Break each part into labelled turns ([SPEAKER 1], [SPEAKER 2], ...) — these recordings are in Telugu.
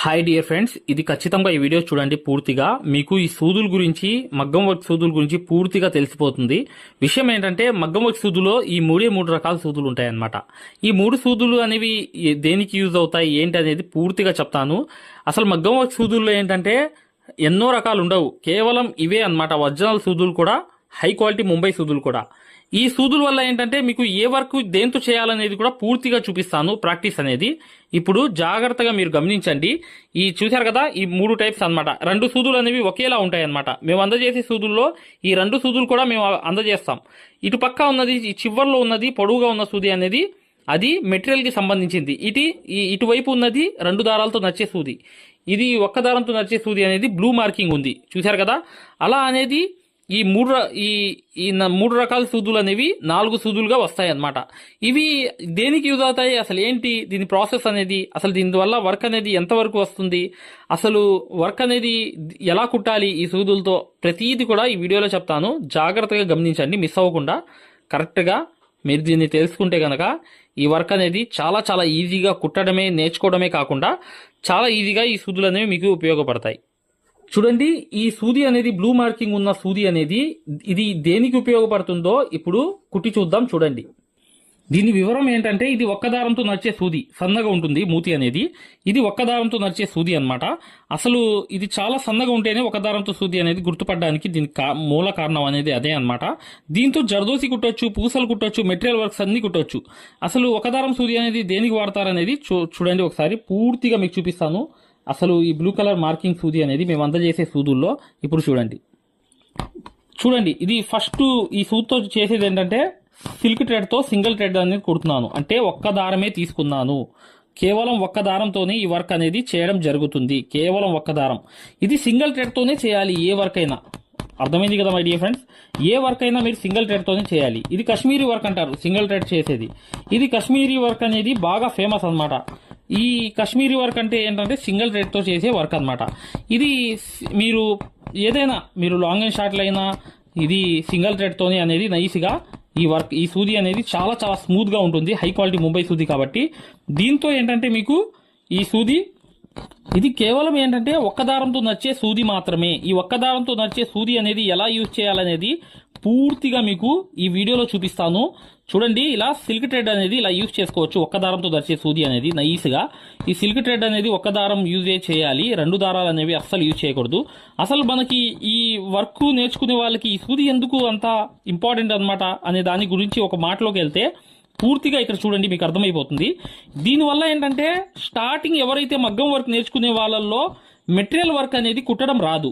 [SPEAKER 1] హాయ్ డియర్ ఫ్రెండ్స్ ఇది ఖచ్చితంగా ఈ వీడియో చూడండి పూర్తిగా. మీకు ఈ సూదుల గురించి మగ్గం వర్క్ సూదుల గురించి పూర్తిగా తెలిసిపోతుంది. విషయం ఏంటంటే మగ్గం వర్క్ సూదులో ఈ మూడే మూడు రకాల సూదులు ఉంటాయన్నమాట. ఈ మూడు సూదులు అనేవి దేనికి యూజ్ అవుతాయి ఏంటి అనేది పూర్తిగా చెప్తాను. అసలు మగ్గం వర్క్ సూదుల్లో ఏంటంటే ఎన్నో రకాలు ఉండవు. కేవలం ఇవే అన్నమాట. ఒరిజినల్ సూదులు కూడా హై క్వాలిటీ ముంబై సూదులు కూడా. ఈ సూదుల వల్ల ఏంటంటే మీకు ఏ వర్క్ దేంతో చేయాలనేది కూడా పూర్తిగా చూపిస్తాను ప్రాక్టీస్ అనేది. ఇప్పుడు జాగ్రత్తగా మీరు గమనించండి. ఈ చూశారు కదా ఈ మూడు టైప్స్ అన్నమాట. రెండు సూదులు అనేవి ఒకేలా ఉంటాయి అన్నమాట మేము అందజేసే సూదుల్లో ఈ రెండు సూదులు కూడా మేము అందజేస్తాం. ఇటు పక్క ఉన్నది చివర్లో ఉన్నది పొడవుగా ఉన్న సూది అనేది అది మెటీరియల్కి సంబంధించింది. ఇటు ఈ ఇటువైపు ఉన్నది రెండు దారాలతో నచ్చే సూది. ఇది ఒక్క దారంతో నచ్చే సూది అనేది బ్లూ మార్కింగ్ ఉంది. చూశారు కదా? అలా అనేది ఈ మూడు ఈ ఈ న- మూడు రకాల సూదులు అనేవి నాలుగు సూదులుగా వస్తాయి అన్నమాట ఇవి దేనికి యూజ్ అవుతాయి? అసలు ఏంటి? దీని ప్రాసెస్ అనేది? అసలు దీనివల్ల వర్క్ అనేది ఎంతవరకు వస్తుంది? అసలు వర్క్ అనేది ఎలా కుట్టాలి ఈ సూదులతో? ప్రతిదీ కూడా ఈ వీడియోలో చెప్తాను. జాగ్రత్తగా గమనించండి. మిస్ అవ్వకుండా కరెక్ట్గా మీరు దీన్ని తెలుసుకుంటే కనుక ఈ వర్క్ అనేది చాలా చాలా ఈజీగా కుట్టడమే నేర్చుకోవడమే కాకుండా చాలా ఈజీగా ఈ సూదులు అనేవి మీకు ఉపయోగపడతాయి. చూడండి ఈ సూది అనేది బ్లూ మార్కింగ్ ఉన్న సూది అనేది ఇది దేనికి ఉపయోగపడుతుందో ఇప్పుడు కుట్టి చూద్దాం చూడండి. దీని వివరం ఏంటంటే ఇది ఒక్క దారంతో నడిచే సూది సన్నగా ఉంటుంది మూతి అనేది. ఇది ఒక్క దారంతో నడిచే సూది అన్నమాట. అసలు ఇది చాలా సన్నగా ఉంటేనే ఒక దారంతో సూది అనేది గుర్తుపడడానికి దీనికి మూల కారణం అనేది అదే అన్నమాట. దీంతో జర్దోసి కుట్టొచ్చు పూసలు కుట్టొచ్చు మెటీరియల్ వర్క్స్ అన్ని కుట్టొచ్చు. అసలు ఒక దారం సూది అనేది దేనికి వాడతారనేది చూ- చూడండి ఒకసారి పూర్తిగా మీకు చూపిస్తాను. అసలు ఈ బ్లూ కలర్ మార్కింగ్ సూది అనేది మేము అందజేసే సూదుల్లో ఇప్పుడు చూడండి. చూడండి ఇది ఫస్ట్ ఈ సూత్తో చేసేది ఏంటంటే సిల్క్ థ్రెడ్తో సింగిల్ థ్రెడ్ అనేది కుడుతున్నాను. అంటే ఒక్క దారమే తీసుకున్నాను. కేవలం ఒక్క దారంతోనే ఈ వర్క్ అనేది చేయడం జరుగుతుంది. కేవలం ఒక్క దారం. ఇది సింగిల్ థ్రెడ్తోనే చేయాలి ఏ వర్క్ అయినా. అర్థమైంది కదా మై డియర్ ఫ్రెండ్స్ ఏ వర్క్ అయినా మీరు సింగిల్ థ్రెడ్తోనే చేయాలి. ఇది కశ్మీరీ వర్క్ అంటారు సింగిల్ థ్రెడ్ చేసేది. ఇది కశ్మీరీ వర్క్ అనేది బాగా ఫేమస్ అన్నమాట. ఈ కశ్మీరీ వర్క్ అంటే ఏంటంటే సింగిల్ థ్రెడ్ చేసే వర్క్ అన్నమాట. ఇది మీరు ఏదైనా మీరు లాంగ్ అండ్ షార్ట్లు అయినా ఇది సింగిల్ థ్రెడ్ అనేది నైస్గా ఈ వర్క్ ఈ సూది అనేది చాలా చాలా స్మూత్గా ఉంటుంది. హై క్వాలిటీ ముంబై సూది కాబట్టి. దీంతో ఏంటంటే మీకు ఈ సూది ఇది కేవలం ఏంటంటే ఒక్క దారంతో నచ్చే సూది మాత్రమే. ఈ ఒక్క దారంతో నచ్చే సూది అనేది ఎలా యూజ్ చేయాలనేది పూర్తిగా మీకు ఈ వీడియోలో చూపిస్తాను. చూడండి ఇలా సిల్క్ థ్రెడ్ అనేది ఇలా యూజ్ చేసుకోవచ్చు. ఒక్క దారంతో దర్చే సూది అనేది నైస్గా ఈ సిల్క్ థ్రెడ్ అనేది ఒక్క దారం యూజే చేయాలి. రెండు దారాలు అనేవి అస్సలు యూజ్ చేయకూడదు. అసలు మనకి ఈ వర్క్ నేర్చుకునే వాళ్ళకి ఈ సూది ఎందుకు అంత ఇంపార్టెంట్ అనమాట అనే దాని గురించి ఒక మాటలోకి వెళ్తే పూర్తిగా ఇక్కడ చూడండి మీకు అర్థమైపోతుంది. దీనివల్ల ఏంటంటే స్టార్టింగ్ ఎవరైతే మగ్గం వర్క్ నేర్చుకునే వాళ్ళల్లో మెటీరియల్ వర్క్ అనేది కుట్టడం రాదు.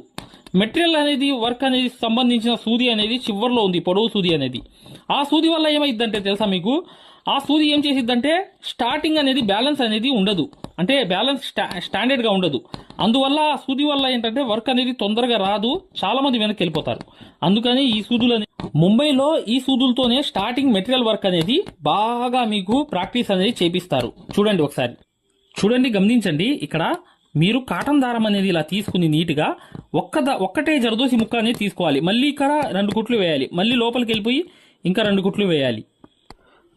[SPEAKER 1] మెటీరియల్ అనేది వర్క్ అనేది సంబంధించిన సూది అనేది చివర్లో ఉంది పొడవు సూది అనేది. ఆ సూది వల్ల ఏమైందంటే తెలుసా మీకు? ఆ సూది ఏం చేసిద్దంటే స్టార్టింగ్ అనేది బ్యాలెన్స్ అనేది ఉండదు. అంటే బ్యాలెన్స్ స్టా స్టాండర్డ్గా ఉండదు. అందువల్ల ఆ సూది వల్ల ఏంటంటే వర్క్ అనేది తొందరగా రాదు చాలా మంది వెనక్కి వెళ్ళిపోతారు. అందుకని ఈ సూదులు ముంబైలో ఈ సూదులతోనే స్టార్టింగ్ మెటీరియల్ వర్క్ అనేది బాగా మీకు ప్రాక్టీస్ అనేది చేపిస్తారు. చూడండి ఒకసారి. చూడండి గమనించండి. ఇక్కడ మీరు కాటన్ దారం అనేది ఇలా తీసుకుని నీట్గా ఒక్క ఒక్కటే జరదోసి ముక్క అనేది తీసుకోవాలి. మళ్ళీ ఇక్కడ రెండు కుట్లు వేయాలి. మళ్ళీ లోపలికి వెళ్ళిపోయి ఇంకా రెండు కుట్లు వేయాలి.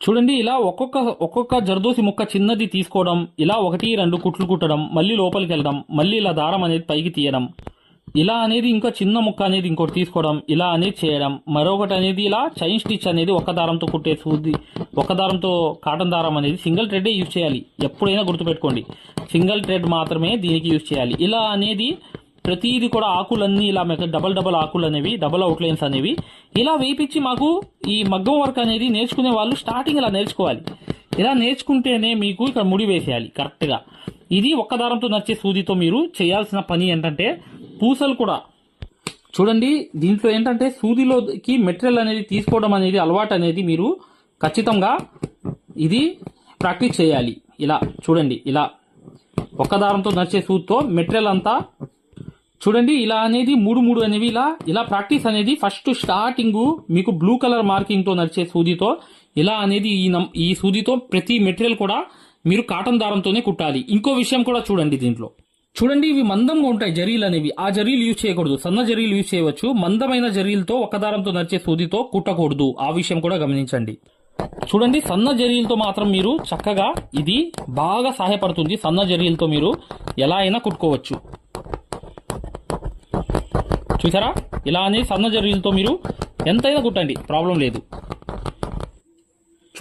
[SPEAKER 1] చూడండి ఇలా ఒక్కొక్క ఒక్కొక్క జరదోసి ముక్క చిన్నది తీసుకోవడం ఇలా ఒకటి రెండు కుట్లు కుట్టడం మళ్ళీ లోపలికి వెళ్ళడం మళ్ళీ ఇలా దారం అనేది పైకి తీయడం. ఇలా అనేది ఇంకా చిన్న ముక్క అనేది ఇంకోటి తీసుకోవడం ఇలా అనేది చేయడం మరొకటి అనేది ఇలా చైన్ స్టిచ్ అనేది ఒక దారంతో కుట్టే సూది ఒక దారంతో కాటన్ దారం అనేది సింగిల్ థ్రెడ్ యూజ్ చేయాలి. ఎప్పుడైనా గుర్తుపెట్టుకోండి. సింగిల్ థ్రెడ్ మాత్రమే దీనికి యూజ్ చేయాలి. ఇలా అనేది ప్రతిదీ కూడా ఆకులన్నీ ఇలా డబల్ డబల్ ఆకులు అనేవి డబల్ అవుట్లైన్స్ అనేవి ఇలా వేయించి మాకు ఈ మగ్గం వర్క్ అనేది నేర్చుకునే వాళ్ళు స్టార్టింగ్ ఇలా నేర్చుకోవాలి. ఇలా నేర్చుకుంటేనే మీకు ఇక్కడ ముడి వేసేయాలి కరెక్ట్గా. ఇది ఒక్క దారంతో నచ్చే సూదితో మీరు చేయాల్సిన పని ఏంటంటే పూసలు కూడా. చూడండి దీంట్లో ఏంటంటే సూదిలోకి మెటీరియల్ అనేది తీసుకోవడం అనేది అలవాటు అనేది మీరు ఖచ్చితంగా ఇది ప్రాక్టీస్ చేయాలి. ఇలా చూడండి ఇలా. ఒక్క దారంతో నడిచే సూదితో మెటీరియల్ అంతా. చూడండి ఇలా అనేది మూడు మూడు అనేవి ఇలా ఇలా ప్రాక్టీస్ అనేది ఫస్ట్ స్టార్టింగ్ మీకు బ్లూ కలర్ మార్కింగ్తో నడిచే సూదితో ఇలా అనేది ఈ ఈ సూదితో ప్రతి మెటీరియల్ కూడా మీరు కాటన్ దారంతోనే కుట్టాలి. ఇంకో విషయం కూడా చూడండి దీంట్లో. చూడండి ఇవి మందంగా ఉంటాయి జరీలు అనేవి. ఆ జరీలు యూజ్ చేయకూడదు. సన్న జరీలు యూజ్ చేయవచ్చు. మందమైన జరీలతో ఒక దారంతో నడిచే సూదితో కుట్టకూడదు. ఆ విషయం కూడా గమనించండి. చూడండి సన్న జరీలతో మాత్రం మీరు చక్కగా ఇది బాగా సహాయపడుతుంది. సన్న జరీలతో మీరు ఎలా అయినా కుట్టుకోవచ్చు. చూసారా? ఇలా అని సన్న జరీలతో మీరు ఎంతైనా కుట్టండి. ప్రాబ్లం లేదు.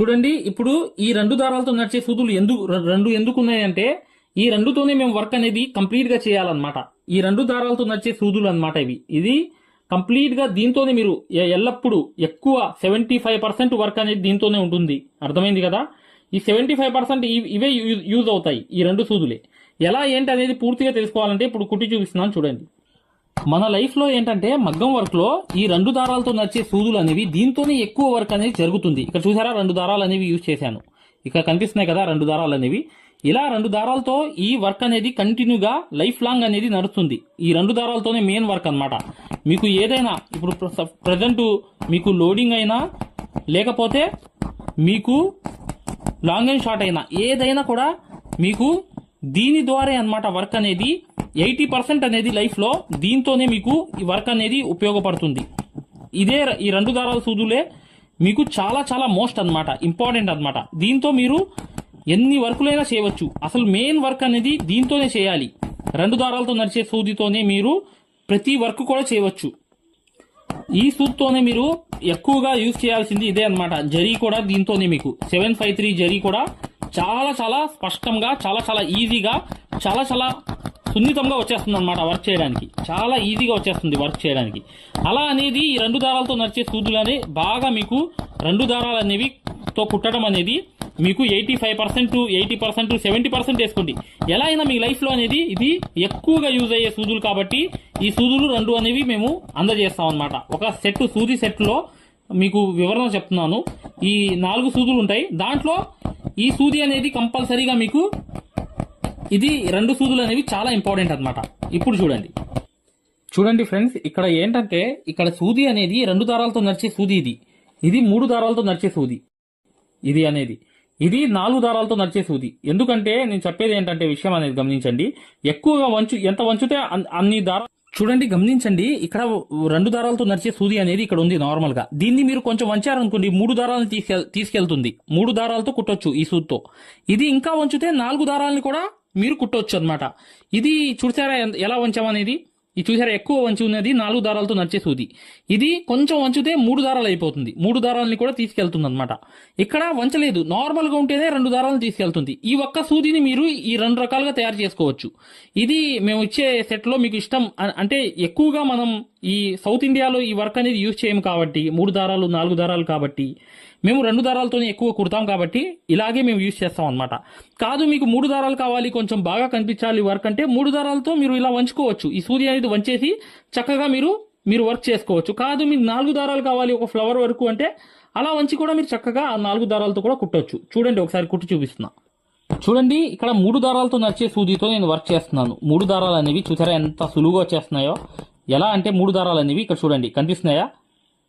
[SPEAKER 1] చూడండి ఇప్పుడు ఈ రెండు దారాలతో నడిచే సూదులు ఎందుకు రెండు ఎందుకు ఉన్నాయంటే ఈ రెండుతోనే మేము వర్క్ అనేది కంప్లీట్గా చేయాలన్నమాట. ఈ రెండు దారాలతో నచ్చే సూదులు అనమాట ఇవి. ఇది కంప్లీట్గా దీంతోనే మీరు ఎల్లప్పుడూ ఎక్కువ సెవెంటీ ఫైవ్ పర్సెంట్ వర్క్ అనేది దీంతోనే ఉంటుంది. అర్థమైంది కదా? ఈ సెవెంటీ ఫైవ్ పర్సెంట్ ఇవే యూజ్ అవుతాయి ఈ రెండు సూదులే. ఎలా ఏంటి అనేది పూర్తిగా తెలుసుకోవాలంటే ఇప్పుడు కుట్టి చూపిస్తున్నాను చూడండి. మన లైఫ్లో ఏంటంటే మగ్గం వర్క్లో ఈ రెండు దారాలతో నచ్చే సూదులు అనేవి దీంతోనే ఎక్కువ వర్క్ అనేది జరుగుతుంది. ఇక్కడ చూసారా? రెండు దారాలు అనేవి యూజ్ చేశాను. ఇక్కడ కనిపిస్తున్నాయి కదా రెండు దారాలు అనేవి. ఇలా రెండు దారాలతో ఈ వర్క్ అనేది కంటిన్యూగా లైఫ్ లాంగ్ అనేది నడుస్తుంది. ఈ రెండు దారాలతోనే మెయిన్ వర్క్ అన్నమాట. మీకు ఏదైనా ఇప్పుడు ప్రజెంట్ మీకు లోడింగ్ అయినా లేకపోతే మీకు లాంగ్ అండ్ షార్ట్ అయినా ఏదైనా కూడా మీకు దీని ద్వారా అన్నమాట వర్క్ అనేది ఎయిటీ పర్సెంట్ అనేది లైఫ్లో దీంతోనే మీకు ఈ వర్క్ అనేది ఉపయోగపడుతుంది. ఇదే ఈ రెండు దారాల సూదులే మీకు చాలా చాలా మోస్ట్ అన్నమాట ఇంపార్టెంట్ అనమాట దీంతో మీరు ఎన్ని వర్కులైనా చేయవచ్చు. అసలు మెయిన్ వర్క్ అనేది దీంతోనే చేయాలి. రెండు దారాలతో నడిచే సూదితోనే మీరు ప్రతి వర్క్ కూడా చేయవచ్చు. ఈ సూత్తోనే మీరు ఎక్కువగా యూజ్ చేయాల్సింది ఇదే అన్నమాట. జరీ కూడా దీంతోనే మీకు. సెవెన్ ఫైవ్ త్రీ జరీ కూడా చాలా చాలా స్పష్టంగా చాలా చాలా ఈజీగా చాలా చాలా సున్నితంగా వచ్చేస్తుంది అనమాట వర్క్ చేయడానికి. చాలా ఈజీగా వచ్చేస్తుంది వర్క్ చేయడానికి. అలా అనేది ఈ రెండు దారాలతో నడిచే సూదులు అనేవి బాగా మీకు రెండు దారాలు అనేవి తో కుట్టడం అనేది మీకు eighty five percent eighty percent seventy percent వేసుకోండి. ఎలా అయినా మీ లైఫ్లో అనేది ఇది ఎక్కువగా యూజ్ అయ్యే సూదులు కాబట్టి ఈ సూదులు రెండు అనేవి మేము అందజేస్తాం అనమాట ఒక సెట్ సూది సెట్లో మీకు వివరణ చెప్తున్నాను. ఈ నాలుగు సూదులు ఉంటాయి. దాంట్లో ఈ సూది అనేది కంపల్సరీగా మీకు ఇది రెండు సూదులు అనేవి చాలా ఇంపార్టెంట్ అనమాట ఇప్పుడు చూడండి. చూడండి ఫ్రెండ్స్ ఇక్కడ ఏంటంటే ఇక్కడ సూది అనేది రెండు దారాలతో నడిచే సూది ఇది. ఇది మూడు దారాలతో నడిచే సూది. ఇది అనేది. ఇది నాలుగు దారాలతో నడిచే సూది. ఎందుకంటే నేను చెప్పేది ఏంటంటే విషయం అనేది గమనించండి. ఎక్కువగా వంచు ఎంత వంచుతే అన్ని దారాలు చూడండి గమనించండి. ఇక్కడ రెండు దారాలతో నడిచే సూది అనేది ఇక్కడ ఉంది నార్మల్గా దీన్ని మీరు కొంచెం వంచారనుకోండి మూడు దారాలను తీసుకెళ్ తీసుకెళ్తుంది. మూడు దారాలతో కుట్టొచ్చు ఈ సూదితో. ఇది ఇంకా వంచితే నాలుగు దారాలని కూడా మీరు కుట్టొచ్చు అన్నమాట. ఇది చూసారా ఎలా వంచామనేది? ఇది చూసారా ఎక్కువ వంచి ఉన్నది నాలుగు దారాలతో నడిచే సూది. ఇది కొంచెం వంచితే మూడు దారాలు అయిపోతుంది. మూడు దారాలని కూడా తీసుకెళ్తుంది అనమాట ఇక్కడ వంచలేదు. నార్మల్గా ఉంటేనే రెండు దారాలను తీసుకెళ్తుంది. ఈ ఒక్క సూదిని మీరు ఈ రెండు రకాలుగా తయారు చేసుకోవచ్చు. ఇది మేము ఇచ్చే సెట్లో మీకు ఇష్టం. అంటే ఎక్కువగా మనం ఈ సౌత్ ఇండియాలో ఈ వర్క్ అనేది యూజ్ చేయము కాబట్టి మూడు దారాలు నాలుగు దారాలు కాబట్టి మేము రెండు దారాలతోనే ఎక్కువ కుడతాం కాబట్టి ఇలాగే మేము యూజ్ చేస్తాం అనమాట కాదు మీకు మూడు దారాలు కావాలి కొంచెం బాగా కనిపించాలి వర్క్ అంటే మూడు దారాలతో మీరు ఇలా వంచుకోవచ్చు. ఈ సూది అనేది వంచేసి చక్కగా మీరు మీరు వర్క్ చేసుకోవచ్చు. కాదు మీకు నాలుగు దారాలు కావాలి ఒక ఫ్లవర్ వరకు అంటే అలా వంచి కూడా మీరు చక్కగా ఆ నాలుగు దారాలతో కూడా కుట్టొచ్చు. చూడండి ఒకసారి కుట్టి చూపిస్తున్నా. చూడండి ఇక్కడ మూడు దారాలతో నచ్చే సూదితో నేను వర్క్ చేస్తున్నాను. మూడు దారాలు అనేవి చూసారా ఎంత సులువుగా వచ్చేస్తున్నాయో? ఎలా అంటే మూడు దారాలు అనేవి ఇక్కడ చూడండి. కనిపిస్తున్నాయా?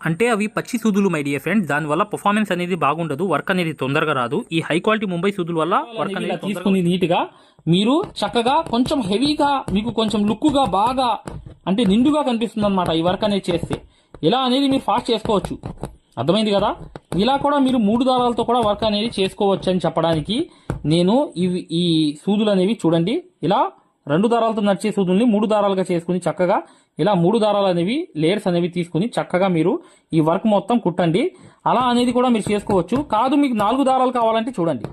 [SPEAKER 1] అంటే అవి పచ్చి సూదులు మై డియర్ ఫ్రెండ్స్ దానివల్ల పర్ఫార్మెన్స్ అనేది బాగుండదు వర్క్ అనేది తొందరగా రాదు. ఈ హై క్వాలిటీ ముంబై సూదుల వల్ల వర్క్ అనేది తీసుకుని నీట్గా మీరు చక్కగా కొంచెం హెవీగా మీకు కొంచెం లుక్గా బాగా అంటే నిండుగా కనిపిస్తుంది అనమాట ఈ వర్క్ అనేది చేస్తే. ఇలా అనేది మీరు ఫాస్ట్ చేసుకోవచ్చు. అర్థమైంది కదా? ఇలా కూడా మీరు మూడు దారాలతో కూడా వర్క్ అనేది చేసుకోవచ్చు అని చెప్పడానికి నేను ఇవి ఈ సూదులు అనేవి చూడండి. ఇలా రెండు దారాలతో నడిచే సూదుల్ని మూడు దారాలుగా చేసుకుని చక్కగా ఇలా మూడు దారాలు అనేవి లేయర్స్ అనేవి తీసుకుని చక్కగా మీరు ఈ వర్క్ మొత్తం కుట్టండి. అలా అనేది కూడా మీరు చేసుకోవచ్చు. కాదు మీకు నాలుగు దారాలు కావాలంటే చూడండి.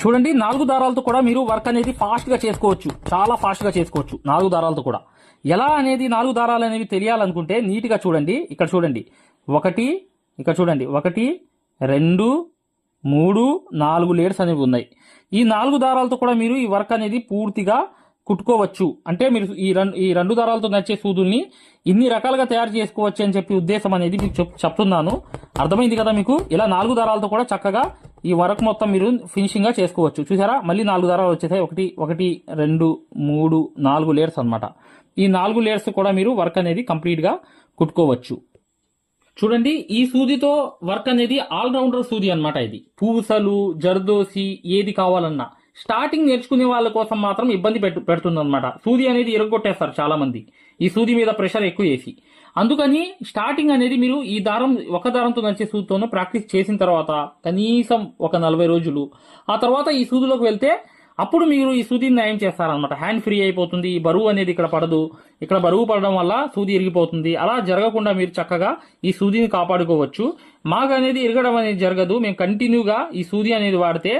[SPEAKER 1] చూడండి నాలుగు దారాలతో కూడా మీరు వర్క్ అనేది ఫాస్ట్గా చేసుకోవచ్చు. చాలా ఫాస్ట్గా చేసుకోవచ్చు. నాలుగు దారాలతో కూడా. ఎలా అనేది నాలుగు దారాలు అనేవి తెలియాలనుకుంటే నీట్గా చూడండి. ఇక్కడ చూడండి. ఒకటి ఇక్కడ చూడండి. ఒకటి రెండు మూడు నాలుగు లేయర్స్ అనేవి ఉన్నాయి. ఈ నాలుగు దారాలతో కూడా మీరు ఈ వర్క్ అనేది పూర్తిగా కుట్టుకోవచ్చు. అంటే మీరు ఈ రెండు ఈ రెండు దారాలతో నచ్చే సూదుల్ని ఇన్ని రకాలుగా తయారు చేసుకోవచ్చు అని చెప్పి ఉద్దేశం అనేది మీకు చెప్ చెప్తున్నాను. అర్థమైంది కదా మీకు? ఇలా నాలుగు దారాలతో కూడా చక్కగా ఈ వర్క్ మొత్తం మీరు ఫినిషింగ్గా చేసుకోవచ్చు. చూసారా? మళ్ళీ నాలుగు దారాలు వచ్చేసాయి. ఒకటి ఒకటి రెండు మూడు నాలుగు లేయర్స్ అన్నమాట. ఈ నాలుగు లేయర్స్ కూడా మీరు వర్క్ అనేది కంప్లీట్గా కుట్టుకోవచ్చు. చూడండి ఈ సూదితో వర్క్ అనేది ఆల్రౌండర్ సూది అనమాట ఇది. పూసలు జర్దోసి ఏది కావాలన్నా. స్టార్టింగ్ నేర్చుకునే వాళ్ళ కోసం మాత్రం ఇబ్బంది పెట్టు పెడుతుంది అనమాట సూది అనేది ఇరగొట్టేస్తారు చాలా మంది ఈ సూది మీద ప్రెషర్ ఎక్కువ వేసి. అందుకని స్టార్టింగ్ అనేది మీరు ఈ దారం ఒక దారంతో నడిచే సూదితోనూ ప్రాక్టీస్ చేసిన తర్వాత కనీసం ఒక నలభై రోజులు ఆ తర్వాత ఈ సూదిలోకి వెళ్తే అప్పుడు మీరు ఈ సూదిని నయం చేస్తారనమాట హ్యాండ్ ఫ్రీ అయిపోతుంది ఈ బరువు అనేది ఇక్కడ పడదు. ఇక్కడ బరువు పడడం వల్ల సూది ఇరిగిపోతుంది. అలా జరగకుండా మీరు చక్కగా ఈ సూదిని కాపాడుకోవచ్చు. మాకు అనేది ఇరగడం అనేది జరగదు. మేము కంటిన్యూగా ఈ సూది అనేది వాడితే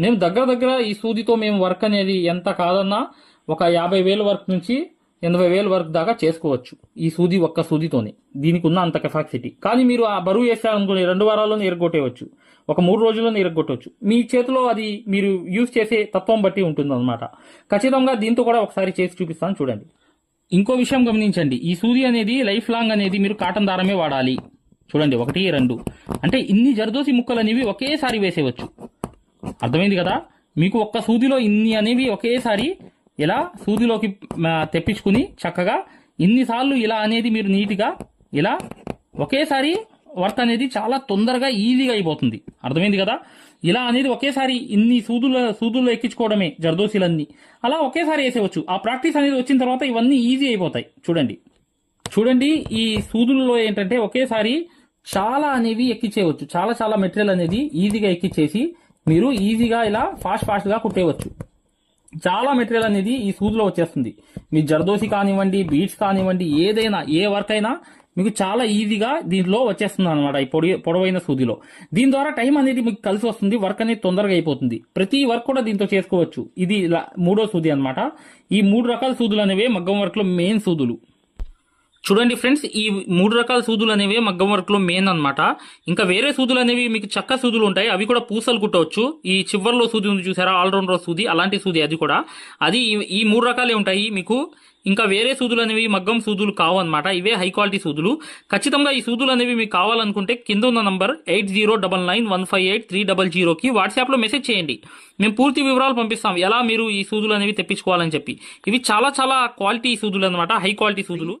[SPEAKER 1] నేను దగ్గర దగ్గర ఈ సూదితో మేము వర్క్ అనేది ఎంత కాదన్నా ఒక యాభై వేల వర్క్ నుంచి ఎనభై వేల వరకు దాకా చేసుకోవచ్చు. ఈ సూది ఒక్క సూదితోనే. దీనికి ఉన్న అంత కెపాసిటీ కానీ మీరు ఆ బరువు వేసారనుకుని రెండు వారాల్లోనే ఎరగొట్టేయచ్చు ఒక మూడు రోజుల్లోనే ఎరగొట్టవచ్చు మీ చేతిలో అది మీరు యూజ్ చేసే తత్వం బట్టి ఉంటుంది ఖచ్చితంగా దీంతో కూడా ఒకసారి చేసి చూపిస్తాను చూడండి. ఇంకో విషయం గమనించండి. ఈ సూది అనేది లైఫ్ లాంగ్ అనేది మీరు కాటన్ దారమే వాడాలి. చూడండి ఒకటి రెండు. అంటే ఇన్ని జరదోసి ముక్కలు అనేవి ఒకేసారి వేసేయవచ్చు. అర్థమైంది కదా? మీకు ఒక్క సూదిలో ఇన్ని అనేవి ఒకేసారి ఇలా సూదిలోకి తెప్పించుకుని చక్కగా ఇన్నిసార్లు ఇలా అనేది మీరు నీట్గా ఇలా ఒకేసారి వర్క్ అనేది చాలా తొందరగా ఈజీగా అయిపోతుంది. అర్థమైంది కదా? ఇలా అనేది ఒకేసారి ఇన్ని సూదుల సూదుల్లో ఎక్కించుకోవడమే జర్దోసీలన్నీ అలా ఒకేసారి వేసేవచ్చు ఆ ప్రాక్టీస్ అనేది వచ్చిన తర్వాత ఇవన్నీ ఈజీ అయిపోతాయి. చూడండి. చూడండి ఈ సూదులలో ఏంటంటే ఒకేసారి చాలా అనేవి ఎక్కించేయవచ్చు చాలా చాలా మెటీరియల్ అనేది ఈజీగా ఎక్కించేసి మీరు ఈజీగా ఇలా ఫాస్ట్ ఫాస్ట్గా కుట్టేయవచ్చు. చాలా మెటీరియల్ అనేది ఈ సూదిలో వచ్చేస్తుంది. మీ జర్దోసి కానివ్వండి బీట్స్ కానివ్వండి ఏదైనా ఏ వర్క్ అయినా మీకు చాలా ఈజీగా దీంట్లో వచ్చేస్తుంది అనమాట ఈ పొడి పొడవైన సూదిలో. దీని ద్వారా టైం అనేది మీకు కలిసి వస్తుంది వర్క్ అనేది తొందరగా అయిపోతుంది. ప్రతి వర్క్ కూడా దీంతో చేసుకోవచ్చు. ఇది ఇలా మూడో సూది అన్నమాట. ఈ మూడు రకాల సూదులు అనేవి మగ్గం వర్క్లో మెయిన్ సూదులు. చూడండి ఫ్రెండ్స్ ఈ మూడు రకాల సూదులు అనేవి మగ్గం వర్క్లో మెయిన్ అనమాట ఇంకా వేరే సూదులు అనేవి మీకు చక్క సూదులు ఉంటాయి. అవి కూడా పూసలు కుట్టవచ్చు. ఈ చివర్లో సూది ఉంది చూసారా? ఆల్రౌండర్ సూది అలాంటి సూది అది కూడా. అది ఈ- ఈ మూడు రకాలే ఉంటాయి మీకు. ఇంకా వేరే సూదులు అనేవి మగ్గం సూదులు కావు అనమాట ఇవే హై క్వాలిటీ సూదులు. ఖచ్చితంగా ఈ సూదులు అనేవి మీకు కావాలనుకుంటే కింద ఉన్న number eight zero double nine one five eight three double జీరోకి వాట్సాప్లో మెసేజ్ చేయండి. మేము పూర్తి వివరాలు పంపిస్తాం. ఎలా మీరు ఈ సూదులు అనేవి తెప్పించుకోవాలని చెప్పి. ఇవి చాలా చాలా క్వాలిటీ సూదులు అనమాట హై క్వాలిటీ సూదులు.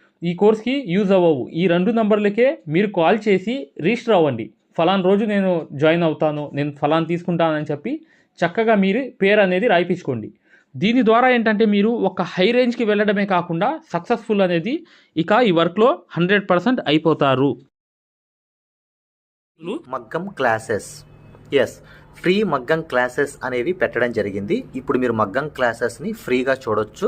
[SPEAKER 1] ఈ కోర్స్కి యూజ్ అవ్వవు. ఈ రెండు నంబర్లకే మీరు కాల్ చేసి రిజిస్టర్ అవ్వండి ఫలాన్ రోజు నేను జాయిన్ అవుతాను నేను ఫలాన్ తీసుకుంటానని చెప్పి చక్కగా మీరు పేరు అనేది రాయిపించుకోండి. దీని ద్వారా ఏంటంటే మీరు ఒక హై రేంజ్కి వెళ్ళడమే కాకుండా సక్సెస్ఫుల్ అనేది ఇక ఈ వర్క్లో హండ్రెడ్ పర్సెంట్ అయిపోతారు.
[SPEAKER 2] మగ్గం క్లాసెస్. ఎస్ ఫ్రీ మగ్గం క్లాసెస్ అనేవి పెట్టడం జరిగింది. ఇప్పుడు మీరు మగ్గం క్లాసెస్ని ఫ్రీగా చూడొచ్చు.